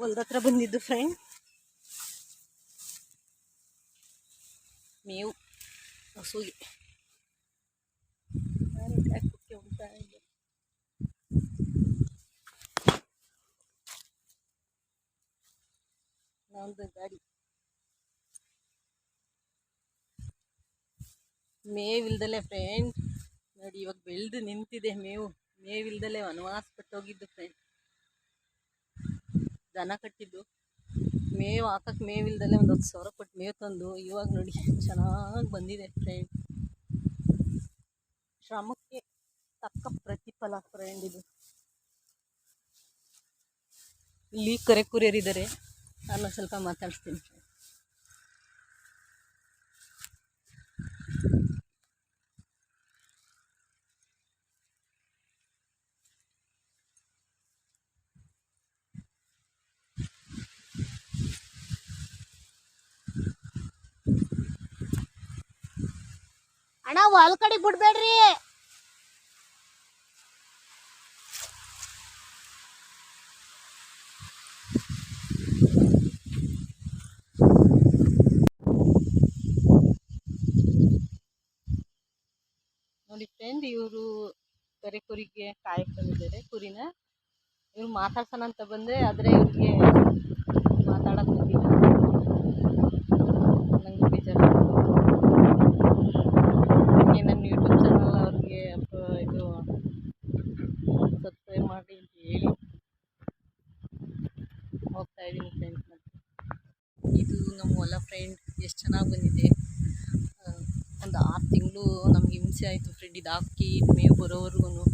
ಹೊಲ್ದತ್ರ ಬಂದಿದ್ದು ಫ್ರೆಂಡ್ ಮೇವು, ಹಸುಗೆ. ನಮ್ದು ಗಾಡಿ. ಮೇವಿಲ್ದಲೆ ಫ್ರೆಂಡ್ ನೋಡಿ ಇವಾಗ ಬೆಳೆದು ನಿಂತಿದೆ ಮೇವು. ಮೇವಿಲ್ದಲೆ ವನವಾಸ ಪಟ್ಟೋಗಿದ್ದು ಫ್ರೆಂಡ್ ದನ ಕಟ್ಟಿದ್ದು. ಮೇವು ಹಾಕಕ್ಕೆ ಮೇವಿಲ್ದಲೆ ಒಂದು ಹತ್ತು ಸಾವಿರ ಕೊಟ್ಟು ಮೇವು ತಂದು ಇವಾಗ ನೋಡಿ ಚೆನ್ನಾಗಿ ಬಂದಿದೆ ಫ್ರೆಂಡ್. ಶ್ರಮಕ್ಕೆ ತಕ್ಕ ಪ್ರತಿಫಲ ಫ್ರೆಂಡ್ ಇದು. ಇಲ್ಲಿ ಕರೆ ಕುರಿಯರಿದ್ದಾರೆ. ನಾನು ಸ್ವಲ್ಪ ಮಾತಾಡಿಸ್ತೀನಿ. ಅಣ್ಣ ಹೊಲ್ ಕಡೆ ಬಿಡ್ಬೇಡ್ರಿ. ನೋಡಿ ಫ್ರೆಂಡ್ ಇವರು ಕರೆ ಕುರಿಗೆ ಕಾಯಕ್ಕೆ ಬಂದಿದ್ದಾರೆ ಕುರಿನ ಇವ್ರು ಮಾತಾಡ್ಸೋಣ ಅಂತ ಬಂದೆ ಆದರೆ ಇವ್ರಿಗೆ ಮಾತಾಡಕ್ಕೆ ಬಂದಿಲ್ಲ ನಂಗೆ ಬೇಜಾರು ಅದಕ್ಕೆ ನನ್ನ ಯೂಟ್ಯೂಬ್ ಚಾನಲ್ ಅವ್ರಿಗೆ ಅಪ್ಪ- ಇದು ಸಬ್ಸ್ಕ್ರೈಬ್ ಮಾಡಿ ಅಂತ ಹೇಳಿ ಹೋಗ್ತಾ ಇದ್ದೀನಿ ಫ್ರೆಂಡ್ಸ್ ಮತ್ತೆ ಇದು ನಮ್ಮ ಹೊಲ ಫ್ರೆಂಡ್ ಎಷ್ಟು ಚೆನ್ನಾಗಿ ಬಂದಿದೆ ಒಂದು ಆರು ತಿಂಗಳು ನಮ್ಗೆ ಹಿಂಸೆ ಆಯಿತು ಫ್ರೆಂಡ್ ಇದು. ಹಾಕಿ ಮೇವು ಬರೋವರೆಗೂ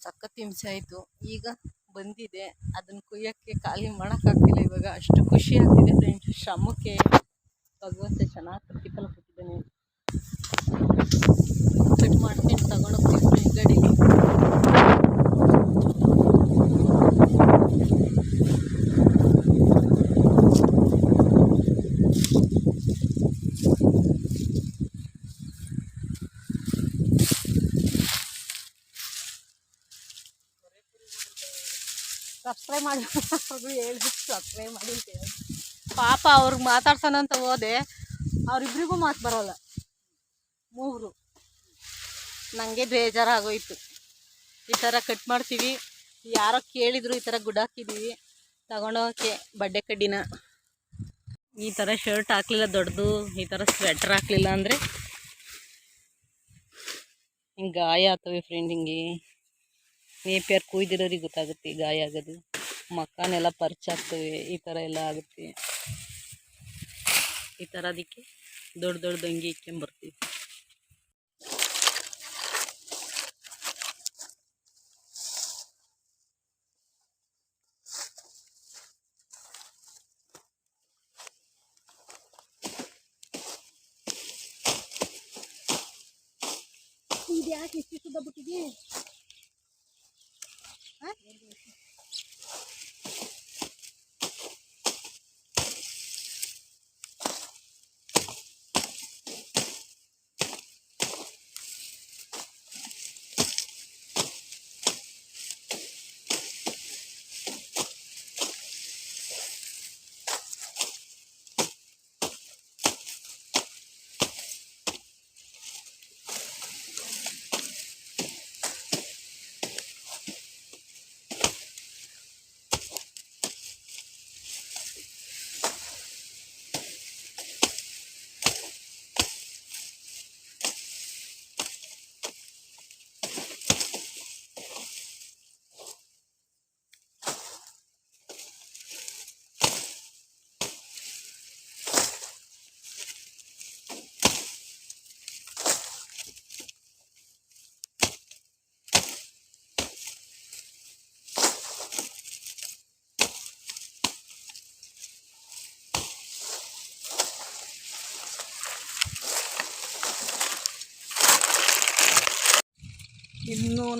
ಸಖತ್ ಹಿಂಸೆ ಆಯಿತು. ಈಗ ಬಂದಿದೆ. ಅದನ್ನು ಕುಯ್ಯೋಕ್ಕೆ ಖಾಲಿ ಮಾಡೋಕ್ಕಾಗ್ತಿಲ್ಲ ಇವಾಗ. ಅಷ್ಟು ಖುಷಿ ಆಗ್ತಿದೆ ಫ್ರೆಂಡ್ ಶ್ರಮಕ್ಕೆ ಭಗವಂತ ಚೆನ್ನಾಗಿ ಪ್ರತಿಫಲ ಕೊಟ್ಟಿದ್ದಾನೆ. ಕಟ್ ಮಾಡ್ಕೊಂಡು ತಗೊಂಡೋಗ್ತೀವಿ ಫ್ರೆಂಡ್ ಗಾಡೀಲಿ. ಸಬ್ಸ್ಕ್ರೈಬ್ ಮಾಡಿ ಹೇಳ್ಬಿಟ್ಟು ಸಬ್ಸ್ಕ್ರೈಬ್ ಮಾಡಿ ಅಂತ ಪಾಪ ಅವ್ರಿಗೆ ಮಾತಾಡ್ಸೋಣ ಅಂತ ಹೋದೆ. ಅವರಿಬ್ರಿಗೂ ಮಾತು ಬರೋಲ್ಲ. ಮೂವರು. ನನಗೆ ಬೇಜಾರಾಗೋಯ್ತು. ಈ ಥರ ಕಟ್ ಮಾಡ್ತೀವಿ. ಯಾರೋ ಕೇಳಿದ್ರು ಈ ಥರ ಗುಡ್ ಹಾಕಿದ್ದೀವಿ ತಗೊಂಡೋಗಕ್ಕೆ ಬಡ್ಡೆ ಕಡ್ಡಿನ. ಈ ಥರ ಶರ್ಟ್ ಹಾಕ್ಲಿಲ್ಲ ದೊಡ್ಡದು, ಈ ಥರ ಸ್ವೆಟ್ರ್ ಹಾಕ್ಲಿಲ್ಲ ಅಂದರೆ ಹಿಂಗೆ ಗಾಯ ಆಗ್ತವೆ ಫ್ರೆಂಡ್ ಹಿಂಗೆ. ನೇಪಿಯರ್ ಕುಯ್ದಿರೋರಿಗೆ ಗೊತ್ತಾಗುತ್ತೆ ಈ ಗಾಯ ಆಗೋದು ಮಕ್ಕನೆಲ್ಲ ಪರ್ಚಾಗ್ತವೆ ಈ ಥರ ಎಲ್ಲ ಆಗುತ್ತೆ ಈ ಥರ ಅದಕ್ಕೆ ದೊಡ್ಡ ದೊಡ್ಡ ಅಂಗಿ ಇಕ್ಕೊಂಬರ್ತೀವಿ ಇದು ಯಾಕೆ ಇಷ್ಟು ಸುದ್ದ ಬಿಟ್ಟಿದಿ 哎。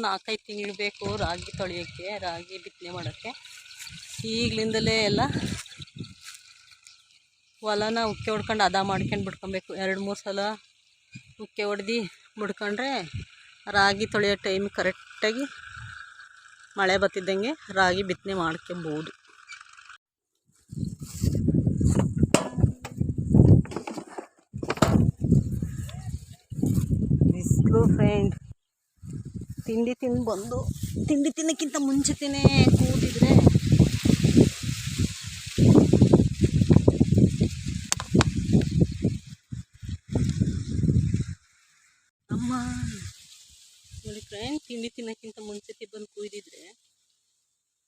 ನಾಲ್ಕೈದು ತಿಂಗಳು ಬೇಕು ರಾಗಿ ತೊಳೆಯೋಕ್ಕೆ, ರಾಗಿ ಬಿತ್ತನೆ ಮಾಡೋಕ್ಕೆ. ಈಗಲಿಂದಲೇ ಎಲ್ಲ ಹೊಲನ ಉಕ್ಕೆ ಹೊಡ್ಕೊಂಡು ಅದ ಮಾಡ್ಕೊಂಡು ಬಿಡ್ಕೊಬೇಕು ಎರಡು, ಮೂರು ಸಲ ಉಕ್ಕೆ ಹೊಡೆದು ಬಿಡ್ಕೊಂಡ್ರೆ ರಾಗಿ ತೊಳೆಯೋ ಟೈಮ್ ಕರೆಕ್ಟಾಗಿ ಮಳೆ ಬತ್ತಿದ್ದಂಗೆ ರಾಗಿ ಬಿತ್ತನೆ ಮಾಡ್ಕೊಬೋದು. ಬಿಸಿಲು ಫ್ರೆಂಡ್ ತಿಂಡಿ ತಿಂದು ಬಂದು ತಿಂಡಿ ತಿನ್ನೋಕ್ಕಿಂತ ಮುಂಚೆನೇ ಕೂತಿದ್ರೆ. ಅಮ್ಮ, ನೋಡಿ ಫ್ರೆಂಡ್, ತಿಂಡಿ ತಿನ್ನೋಕ್ಕಿಂತ ಮುಂಚೆ ಬಂದು ಕುಯ್ದಿದ್ರೆ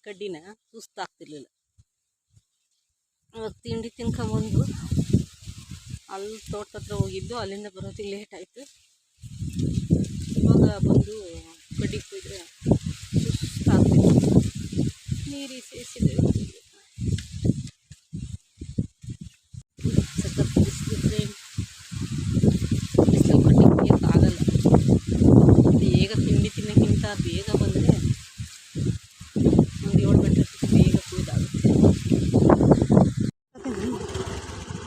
ಕಡ್ಡಿನ ಸುಸ್ತಾಗ್ತಿರ್ಲಿಲ್ಲ. ಅವಾಗ ತಿಂಡಿ ತಿನ್ಕೊಂಬಂದು ಅಲ್ಲಿ ತೋಟದ ಹತ್ರ ಹೋಗಿದ್ದು, ಅಲ್ಲಿಂದ ಬರೋದಕ್ಕೆ ಲೇಟ್ ಆಯಿತು. ಇವಾಗ ಬಂದು ಕಡ್ಡಿ ಕುಯ್ದ್ರೆ ಸುಸ್ತಾಗ್ತಿತ್ತು ನೀರು ಸೇರಿಸಿದೆ ಸಖತ್ ಬಿಸಿಲು ಫ್ರೆಂಡ್ ಬಿಸಿಲು ಕಟ್ಟಿ ಕುಯ್ಯೋಕ್ಕಾಗಲ್ಲ ಬೇಗ ತಿಂಡಿ ತಿನ್ನೋಕ್ಕಿಂತ ಬೇಗ ಬಂದರೆ ಒಂದು ಏಳು ಗಂಟೆ ಅಷ್ಟೊತ್ತಿಗೆ ಬೇಗ ಕುಯ್ದಾಗುತ್ತೆ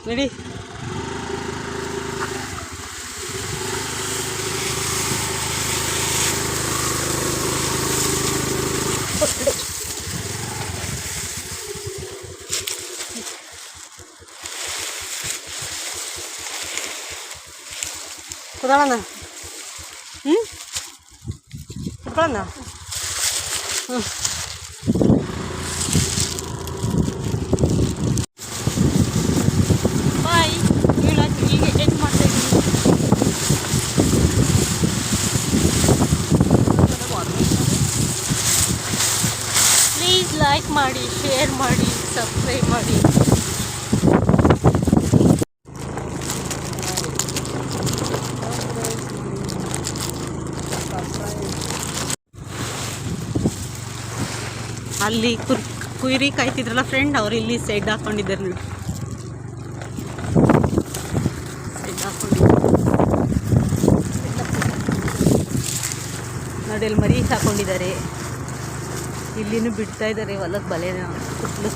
ನಡಿ ಮಾಡ್ತಾ ಇದ್ದೀನಿ ಪ್ಲೀಸ್ ಲೈಕ್ ಮಾಡಿ ಶೇರ್ ಮಾಡಿ ಸಬ್ಸ್ಕ್ರೈಬ್ ಮಾಡಿ. ಅಲ್ಲಿ ಕುರ್ ಕುಯ್ರಿ ಕಾಯ್ತಿದ್ರಲ್ಲ ಫ್ರೆಂಡ್ ಅವ್ರು ಇಲ್ಲಿ ಸೆಡ್ ಹಾಕೊಂಡಿದ್ದಾರೆ ನೋಡಿ. ಸೆಡ್ ನೋಡಿ, ಅಲ್ಲಿ ಮರಿ ಹಾಕೊಂಡಿದ್ದಾರೆ. ಇಲ್ಲಿನೂ ಬಿಡ್ತಾ ಇದ್ದಾರೆ ಹೊಲಕ್ಕೆ ಬಲೆನ. ಸುತ್ತಲೂ